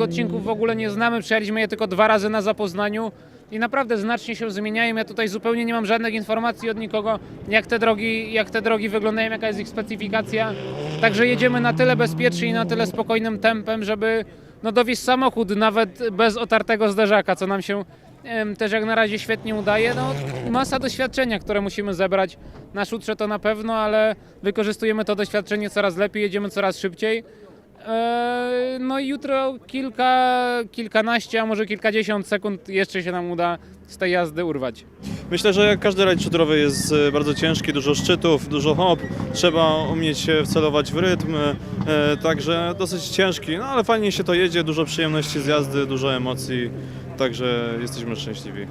odcinków w ogóle nie znamy, przejechaliśmy je tylko dwa razy na zapoznaniu i naprawdę znacznie się zmieniają. Ja tutaj zupełnie nie mam żadnych informacji od nikogo, jak te drogi, jak te drogi wyglądają, jaka jest ich specyfikacja. Także jedziemy na tyle bezpiecznie i na tyle spokojnym tempem, żeby no, dowieść samochód nawet bez otartego zderzaka, co nam się em, też jak na razie świetnie udaje. No, masa doświadczenia, które musimy zebrać. Na szutrze to na pewno, ale wykorzystujemy to doświadczenie coraz lepiej, jedziemy coraz szybciej. Eee, No i jutro kilka, kilkanaście, a może kilkadziesiąt sekund jeszcze się nam uda z tej jazdy urwać. Myślę, że jak każdy rajd szutrowy jest e, bardzo ciężki, dużo szczytów, dużo hop, trzeba umieć się wcelować w rytm, e, także dosyć ciężki, no ale fajnie się to jedzie, dużo przyjemności z jazdy, dużo emocji, także jesteśmy szczęśliwi.